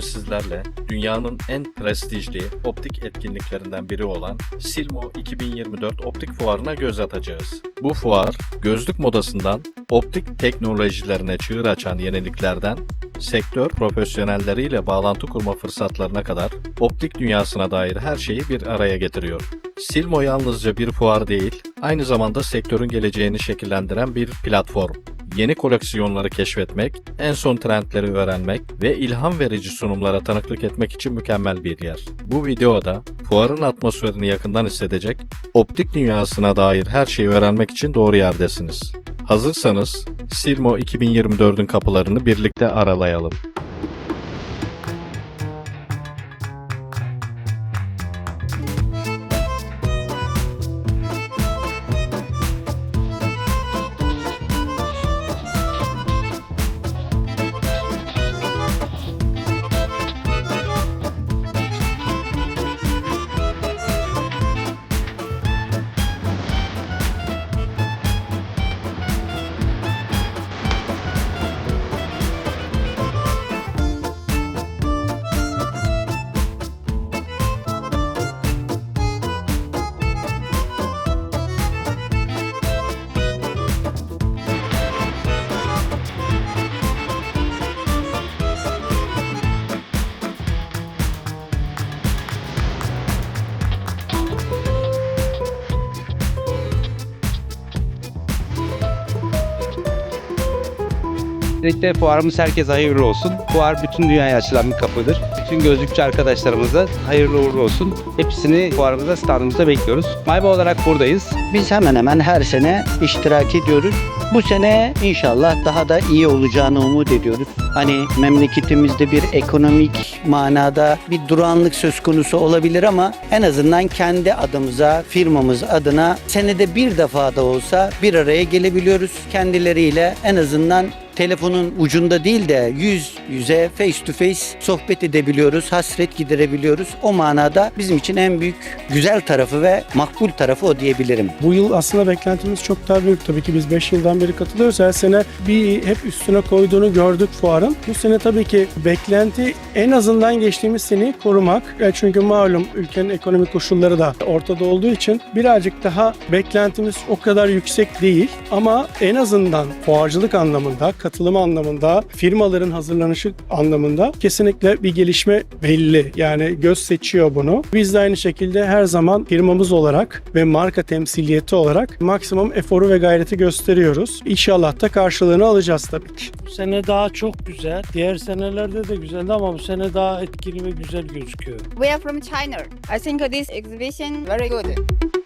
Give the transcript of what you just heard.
sizlerle dünyanın en prestijli optik etkinliklerinden biri olan Silmo 2024 Optik Fuarı'na göz atacağız. Bu fuar, gözlük modasından optik teknolojilerine çığır açan yeniliklerden sektör profesyonelleriyle bağlantı kurma fırsatlarına kadar optik dünyasına dair her şeyi bir araya getiriyor. Silmo yalnızca bir fuar değil, aynı zamanda sektörün geleceğini şekillendiren bir platform. Yeni koleksiyonları keşfetmek, en son trendleri öğrenmek ve ilham verici sunumlara tanıklık etmek için mükemmel bir yer. Bu videoda fuarın atmosferini yakından hissedecek, optik dünyasına dair her şeyi öğrenmek için doğru yerdesiniz. Hazırsanız Silmo 2024'ün kapılarını birlikte aralayalım. Öncelikle fuarımız herkese hayırlı olsun. Fuar bütün dünyaya açılan bir kapıdır. Bütün gözlükçü arkadaşlarımıza hayırlı uğurlu olsun. Hepsini fuarımızda, standımızda bekliyoruz. Mayba olarak buradayız. Biz hemen hemen her sene iştirak ediyoruz. Bu sene inşallah daha da iyi olacağını umut ediyoruz. Hani memleketimizde bir ekonomik manada bir duranlık söz konusu olabilir ama en azından kendi adımıza, firmamız adına senede bir defa da olsa bir araya gelebiliyoruz. Kendileriyle en azından telefonun ucunda değil de yüz yüze face to face sohbet edebiliyoruz, hasret giderebiliyoruz. O manada bizim için en büyük güzel tarafı ve makbul tarafı o diyebilirim. Bu yıl aslında beklentimiz çok daha büyük. Tabii ki biz 5 yıldan beri katılıyoruz. Her sene bir hep üstüne koyduğunu gördük fuarın. Bu sene tabii ki beklenti en azından geçtiğimiz seneyi korumak. E, Çünkü malum ülkenin ekonomik koşulları da ortada olduğu için birazcık daha beklentimiz o kadar yüksek değil. Ama en azından fuarcılık anlamında, katılım anlamında, firmaların hazırlanışı anlamında kesinlikle bir gelişme belli. Yani göz seçiyor bunu. Biz de aynı şekilde her zaman firmamız olarak ve marka temsiliyeti olarak maksimum eforu ve gayreti gösteriyoruz. İnşallah da karşılığını alacağız tabii ki. Bu sene daha çok güzel. Diğer senelerde de güzeldi ama bu sene daha etkili ve güzel gözüküyor. We are from China. I think this exhibition very good.